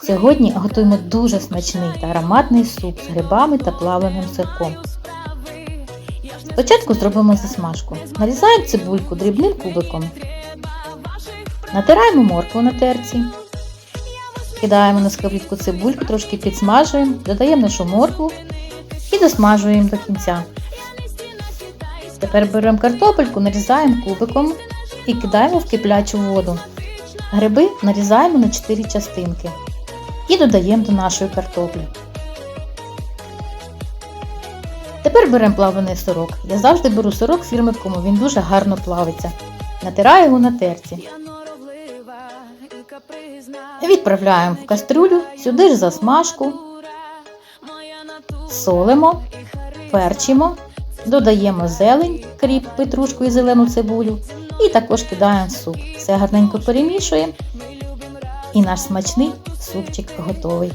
Сьогодні готуємо дуже смачний та ароматний суп з грибами та плавленим сирком. Спочатку зробимо засмажку. Нарізаємо цибульку дрібним кубиком. Натираємо моркву на терці. Кидаємо на сковорідку цибульку, трошки підсмажуємо, додаємо нашу моркву і досмажуємо до кінця. Тепер беремо картопельку, нарізаємо кубиком і кидаємо в киплячу воду. Гриби нарізаємо на 4 частинки і додаємо до нашої картоплі. Тепер беремо плавлений сирок. Я завжди беру сирок фірми Кому, він дуже гарно плавиться. Натираю його на терці. Відправляємо в кастрюлю, сюди ж засмажку, солимо, перчимо, додаємо зелень, кріп, петрушку і зелену цибулю і також кидаємо в суп. Все гарненько перемішуємо і наш смачний супчик готовий.